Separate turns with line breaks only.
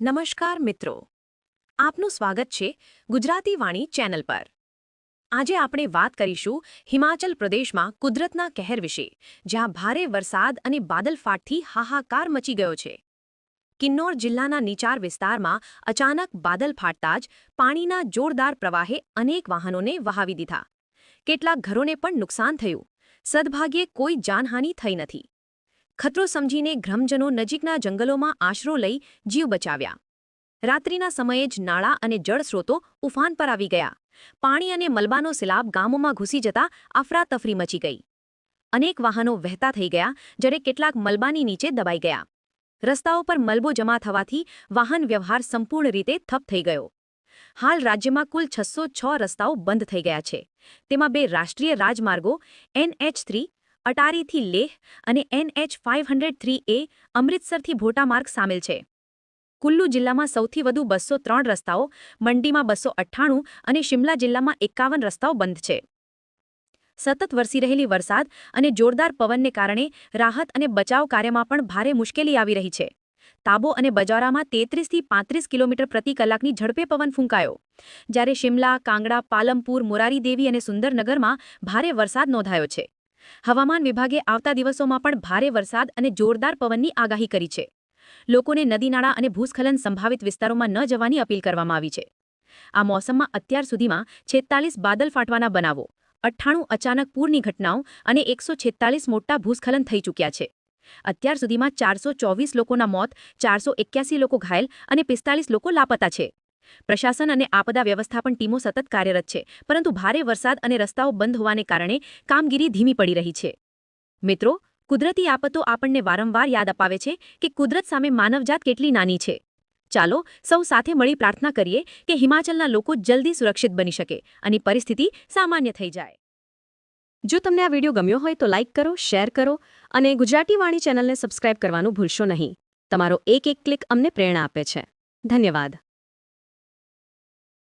નમસ્કાર મિત્રો. આપનું સ્વાગત છે ગુજરાતી વાણી ચેનલ પર. આજે આપણે વાત કરીશું હિમાચલ પ્રદેશમાં કુદરતના કહેર વિશે, જ્યાં ભારે વરસાદ અને બાદલફાટથી હાહાકાર મચી ગયો છે. કિન્નોર જિલ્લાના નીચાર વિસ્તારમાં અચાનક બાદલ ફાટતા જ પાણીના જોરદાર પ્રવાહે અનેક વાહનોને વહાવી દીધા. કેટલાક ઘરોને પણ નુકસાન થયું. સદભાગ્યે કોઈ જાનહાનિ થઈ નથી. ખતરો સમજીને ગ્રામજનો નજીકના જંગલોમાં આશરો લઈ જીવ બચાવ્યા. રાત્રિના સમયે જ નાળા અને જળસ્રોતો ઉફાન પર આવી ગયા. પાણી અને મલબાનો સિલાબ ગામોમાં ઘૂસી જતા અફરાતફરી મચી ગઈ. અનેક વાહનો વહેતા થઈ ગયા, જ્યારે કેટલાક મલબાની નીચે દબાઈ ગયા. રસ્તાઓ પર મલબો જમા થવાથી વાહન વ્યવહાર સંપૂર્ણ રીતે થપ થઈ ગયો. હાલ રાજ્યમાં કુલ છસો છ રસ્તાઓ બંધ થઈ ગયા છે. તેમાં બે રાષ્ટ્રીય રાજમાર્ગો એનએચ થ્રી અટારીથી લેહ અને NH five hundred three A અમૃતસરથી ભોટા માર્ગ સામેલ છે. કુલ્લુ જિલ્લામાં સૌથી વધુ બસો ત્રણ રસ્તાઓ, મંડીમાં બસો અઠ્ઠાણું અને શિમલા જિલ્લામાં એકાવન રસ્તાઓ બંધ છે. સતત વરસી રહેલી વરસાદ અને જોરદાર પવનને કારણે રાહત અને બચાવ કાર્યમાં પણ ભારે મુશ્કેલી આવી રહી છે. તાબો અને બજારામાં તેત્રીસથી પાંત્રીસ કિલોમીટર પ્રતિ કલાકની ઝડપે પવન ફૂંકાયો. જ્યારે શિમલા, કાંગડા, પાલમપુર મોરારીદેવી અને સુંદરનગરમાં ભારે વરસાદ નોંધાયો છે. હવામાન વિભાગે આવતા દિવસોમાં પણ ભારે વરસાદ અને જોરદાર પવનની આગાહી કરી છે. લોકોને નદીનાળા અને ભૂસ્ખલન સંભાવિત વિસ્તારોમાં ન જવાની અપીલ કરવામાં આવી છે. આ મોસમમાં અત્યાર સુધીમાં છેતાલીસ બાદલ ફાટવાના બનાવો, અઠ્ઠાણું અચાનક પૂરની ઘટનાઓ અને એકસો મોટા ભૂસ્ખલન થઈ ચૂક્યા છે. અત્યાર સુધીમાં ચારસો લોકોના મોત, ચારસો લોકો ઘાયલ અને પિસ્તાલીસ લોકો લાપતા છે. પ્રશાસન અને આપદા વ્યવસ્થાપન ટીમો સતત કાર્યરત છે, પરંતુ ભારે વરસાદ અને રસ્તાઓ બંધ હોવાને કારણે કામગીરી ધીમી પડી રહી છે. મિત્રો, કુદરતી આફતો આપણને વારંવાર યાદ અપાવે છે કે કુદરત સામે માનવજાત કેટલી નાની છે. ચાલો, સૌ સાથે મળી પ્રાર્થના કરીએ કે હિમાચલના લોકો જલ્દી સુરક્ષિત બની શકે અને પરિસ્થિતિ સામાન્ય થઈ જાય. જો તમને આ વીડિયો ગમ્યો હોય તો લાઇક કરો, શેર કરો અને ગુજરાતી વાણી ચેનલને સબસ્ક્રાઇબ કરવાનું ભૂલશો નહીં. તમારો એક એક ક્લિક અમને પ્રેરણા આપે છે. ધન્યવાદ.